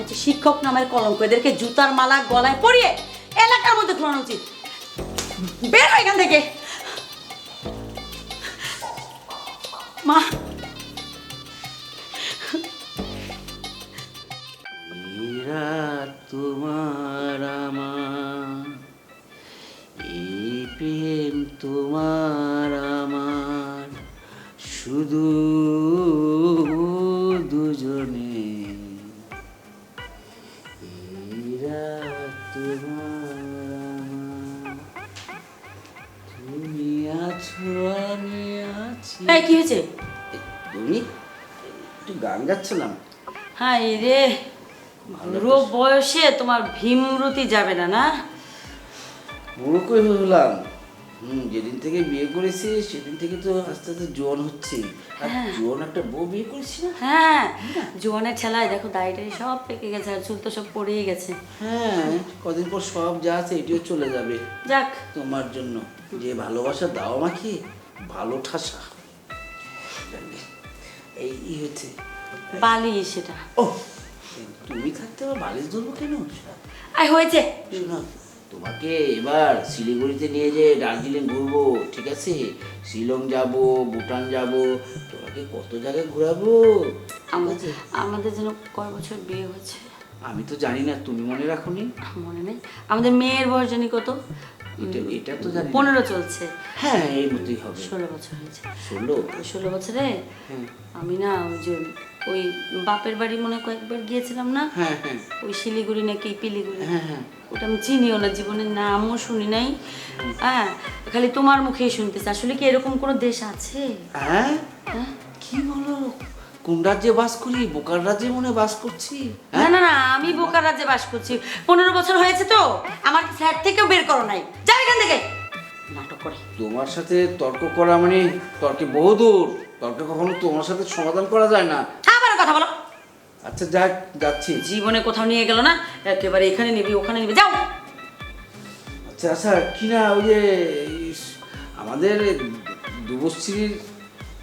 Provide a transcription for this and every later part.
হচ্ছে শিক্ষক নামের কলঙ্ক, এদেরকে জুতার মালা গলায় পরিয়ে এলাকার মধ্যে ঘোরানো উচিত। বের এখান থেকে। মা তুমি আছো আমি আছি। এই কি হয়েছে? তুমি? একটু গান গাচ্ছিলাম। হ্যাঁ রে বুড়ো বয়সে তোমার ভীমরতি যাবে না না? বুড়ো কই হলাম হুম যেদিন থেকে বিয়ে করেছি সেদিন থেকে তো আস্তে আস্তে জোয়ান হচ্ছে। আর জোয়ান একটা বউ বিয়ে করেছি না? হ্যাঁ জোয়ানের দেখো দাড়িটাই সব পেকে গেছে আর চুল তো সব পড়েই গেছে। হ্যাঁ কদিন পর সব যা আছে এটিও চলে যাবে। যাক। তোমার জন্য। যে ভালোবাসা দাও আমাকে ভালো ঠাসা। এই হচ্ছে। বালি সেটা ও তুমি থাকতে বালিশ ধরবো কেন? আই হয়েছে। শোনো তোমাকে এবার শিলিগুড়িতে নিয়ে যে দার্জিলিং ঘুরবো ঠিক আছে? শিলং যাব ভুটান যাব তোমাকে কত জায়গায় ঘোরাবো? আমাদের যেন কয় বছর বিয়ে হচ্ছে? আমি তো জানি না তুমি মনে রাখো নি মনে নেই। আমাদের মেয়ের বয়স জানি কত? এটা এটা তো জানি পনেরো চলছে। হ্যাঁ এই মতোই হবে। ষোলো বছর হয়েছে। ষোলো? ষোলো বছরে? হ্যাঁ। আমি না ওই যে ওই বাপের বাড়ি মনে কয়েকবার গিয়েছিলাম না? হ্যাঁ হ্যাঁ। ওই শিলিগুড়ি নাকি পিলিগুড়ি? হ্যাঁ ওটা আমি চিনিও না জীবনের নামও শুনি নাই। হ্যাঁ খালি তোমার মুখেই শুনতেছি। আসলে কি এরকম কোনো দেশ আছে? হ্যাঁ? কি বলো? কোন রাজ্যে বাস করি? বোকার রাজ্যে মনে বাস করছি। না না না আমি বোকার রাজ্যে বাস করছি। পনেরো বছর হয়েছে তো। আমার ফ্ল্যাট থেকেও বের করো নাই। যাও এখান থেকে। নাটক করে। তোমার সাথে তর্ক করা মানে তর্কে বহুদূর। তর্ক কখনো তোমার সাথে সমাধান করা যায় না। কথা বলো। আচ্ছা যাক যাচ্ছি। জীবনে কোথাও নিয়ে গেল না একেবারে এখানে নিবি ওখানে নিবি যাও। আচ্ছা আচ্ছা কি না ওই যে আমাদের দুবশ্রীর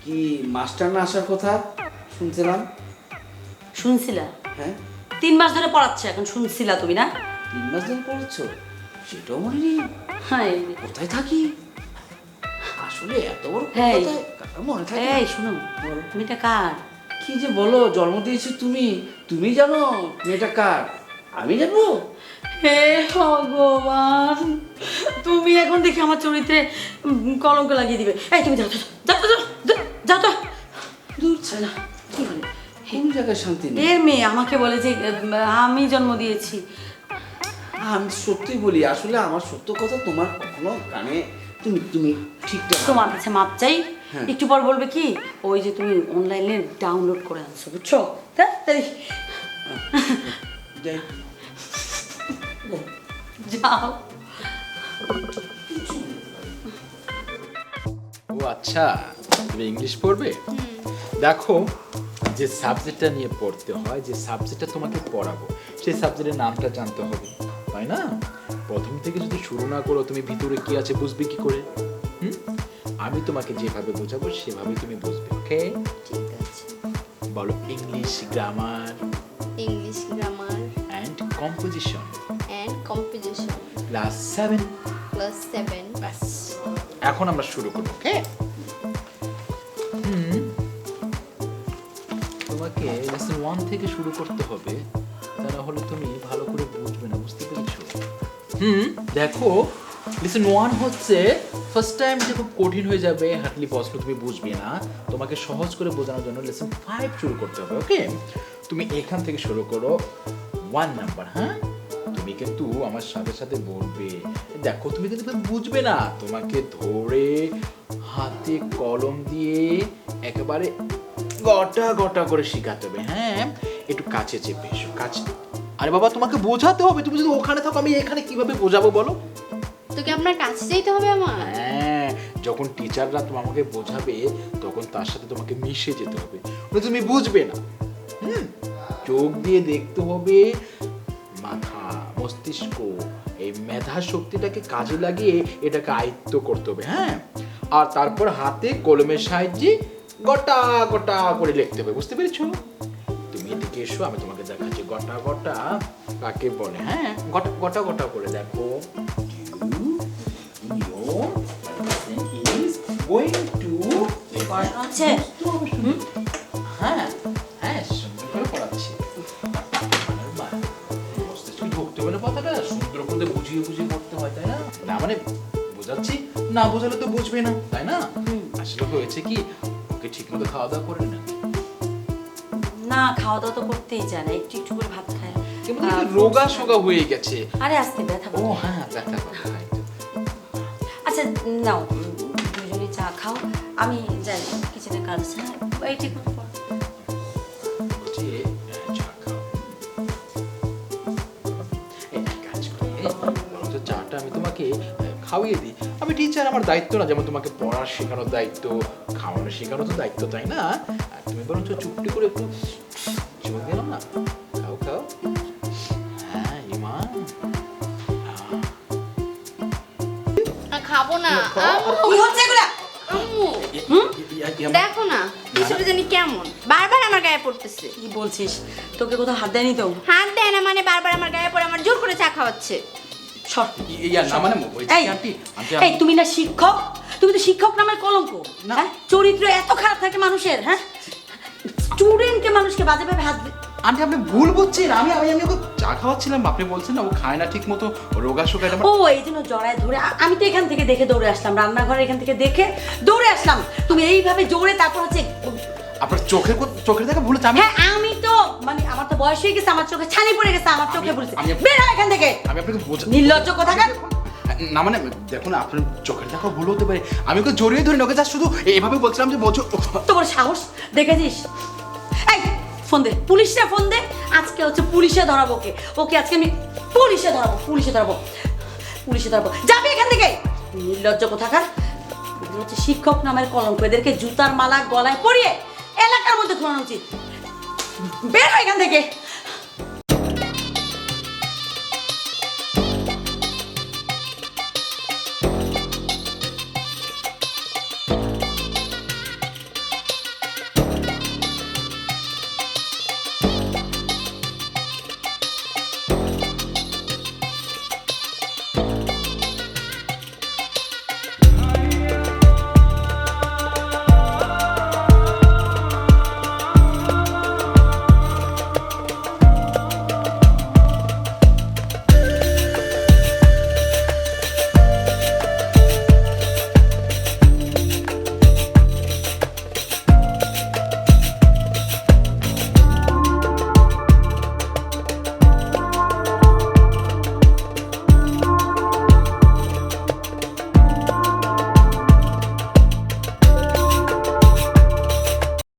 কি মাস্টার না আসার কথা শুনছিলাম? শুনছিলা? হ্যাঁ। তিন মাস ধরে পড়াচ্ছে এখন শুনছিলা তুমি না? তিন মাস ধরে পড়েছ সেটাও মনে নেই। হ্যাঁ কোথায় থাকি? আসলে এত বড় হ্যাঁ। কাকা মনে থাকে? এই শুনো মেয়েটা কার? কি যে বলো জন্ম দিয়েছি তুমি? তুমি জানো মেয়েটা কার? আমি জানব? হে ভগবান তুমি এখন দেখি আমার চরিত্রে কলঙ্ক লাগিয়ে দিবে। এই তুমি যাও যাও যাও যাও তো দূর ছাড়া কি বলে? কোন জায়গায় শান্তি নেই? এর মেয়ে আমাকে বলে যে আমি জন্ম দিয়েছি। আমি সত্যি বলি আসলে আমার সত্য কথা তোমার কখনো কানে তুমি তুমি ঠিকঠাক তোমার কাছে মাপ চাই। একটু পর বলবে কি ওই যে তুমি অনলাইনে ডাউনলোড করে আনছো বুঝছ? তাড়াতাড়ি যাও। ও আচ্ছা তুমি ইংলিশ পড়বে? দেখো যে সাবজেক্টটা নিয়ে পড়তে হয় যে সাবজেক্টটা তোমাকে পড়াবো সেই সাবজেক্টের নামটা জানতে হবে তাই না? প্রথম থেকে যদি শুরু না করো তুমি ভিতরে কি আছে বুঝবে কি করে? হুম? আমি তোমাকে যেভাবে বোঝাবো সেভাবে তুমি বুঝবে ওকে? ঠিক আছে। বলো English grammar English grammar and composition and composition class seven class seven ব্যাস এখন আমরা শুরু করব ওকে? হুম তোমাকে লেসন ওয়ান থেকে শুরু করতে হবে তা না হলে তুমি ভালো করে বুঝবে না বুঝতে পেরেছ? হুম দেখো লেসন ওয়ান হচ্ছে ফার্স্ট টাইম যে খুব কঠিন হয়ে যাবে হার্ডলি প্রশ্ন তুমি বুঝবে না, তোমাকে সহজ করে বোঝানোর জন্য লেসন ফাইভ শুরু করতে হবে ওকে তুমি এখান থেকে শুরু করো ওয়ান নাম্বার হ্যাঁ? তুমি কিন্তু আমার সাথে সাথে বলবে, দেখো তুমি কিন্তু বুঝবে না, তোমাকে ধরে হাতে কলম দিয়ে একেবারে গটা গটা করে শেখাতে হবে হ্যাঁ? একটু কাছে চেপে এসো, কাছে, আরে বাবা, তোমাকে বোঝাতে হবে, তুমি যদি ওখানে থাকো, আমি এখানে কীভাবে বোঝাবো বলো? তোকে আপনার কাছে যেতে হবে আমার। হ্যাঁ যখন টিচাররা তোমাকে বোঝাবে, তখন তার সাথে তোমাকে মিশে যেতে হবে। নয়তো তুমি বুঝবে না। চোখ দিয়ে দেখতে হবে, মাথা, মস্তিষ্ক, এই মেধা শক্তিটাকে কাজে লাগিয়ে এটাকে আয়ত্ত করতে হবে হ্যাঁ? আর তারপর হাতে কলমের সাহায্যে গোটা গোটা করে লিখতে হবে, বুঝতে পেরেছ? তুমি এদিকে এসো, আমি তোমাকে দেখাচ্ছি। গোটা গোটা কাকে বলে হ্যাঁ? গোটা গোটা গোটা করে দেখো। Person is going to হ্যাঁ হ্যাঁ সুন্দর করে পড়াচ্ছি। আর বা, মস্তিষ্কে ঢুকতে হলে কথাটা সুন্দর করে বুঝিয়ে বুঝিয়ে পড়তে হয় তাই না? না মানে বোঝাচ্ছি না বোঝালে তো বুঝবে না তাই না? আসলে হয়েছে কি ওকে ঠিক মতো খাওয়া দাওয়া করে না। না খাওয়া দাওয়া তো করতেই চায় না একটু একটু করে ভাত খায়। রোগা সোগা হয়ে গেছে। আরে আসতে ব্যথা ও। হ্যাঁ ব্যথা আচ্ছা নাও দুজনে চা খাও। আমি যাই কিচেনে কাজ আছে হ্যাঁ? এই ঠিক মতো পড়ো। বলছি আহ, চা খাও। এই, এক কাজ করি বরঞ্চ চাটা আমি তোমাকে খাওয়িয়ে দিই। আমি টিচার আমার দায়িত্ব না যেমন তোমাকে পড়ার শেখানোর দায়িত্ব খাওয়ানো শেখানো তো দায়িত্ব তাই না? তুমি বরঞ্চ চুপটি করে একটু চুমুক দিলাম না? খাও খাও। খাব না কি হচ্ছে এগুলা? দেখো না বিষয়টা জানি কেমন। বারবার আমার গায়ে পড়তেছে। কি বলছিস? তোকে কোথাও হাত দেয়নি তো? হাত দেয় না মানে বারবার আমার গায়ে পড়ে আমার জোর করে চা খাওয়াচ্ছে। সর। ইয়া না মানে এই তুমি না শিক্ষক? তুমি তো শিক্ষক নামের কলঙ্ক। হ্যাঁ? চরিত্র এত খারাপ থাকে মানুষের হ্যাঁ? স্টুডেন্টকে মানুষকে বাজে ভাবে হাত আন্টি আপনি ভুল বুঝছেন। আমি আমি আমি ওকে চা খাওয়াচ্ছিলাম আপনি বলছেন না ও খায় না ঠিক মতো রোগা শোকা ও এই জন্য জড়ায় ধরে আমি তো এখান থেকে দেখে দৌড়ে আসলাম রান্নাঘরে এখান থেকে দেখে দৌড়ে আসলাম। তুমি এইভাবে জোরে তারপর হচ্ছে আপনার চোখের কো- চোখের দেখা ভুলেছে আমি হ্যাঁ আমি তো মানে আমার তো বয়স হয়ে গেছে আমার চোখে ছানি পড়ে গেছে আমার চোখে আমি- বের হয় এখান থেকে। আমি আপনাকে বোঝা নির্লজ্জ কোথাকার। না মানে দেখুন আপনার চোখের দেখা ভুল হতে পারে। আমি ওকে জড়িয়ে ধরে ওকে জাস্ট শুধু এভাবে বলছিলাম যে বোঝো। তোমার সাহস দেখেছিস? ফোন দে, পুলিশে ফোন দে, আজকে হচ্ছে পুলিশে ধরাবো ওকে। ওকে, আজকে আমি পুলিশে ধরাবো পুলিশে ধরাবো। পুলিশে ধরাবো। যাবি এখান থেকে? নির্লজ্জ কোথাকার। হচ্ছে শিক্ষক নামের কলঙ্ক, এদেরকে জুতার মালা গলায় পরিয়ে এলাকার মধ্যে ঘোরানো উচিত। বের এখান থেকে।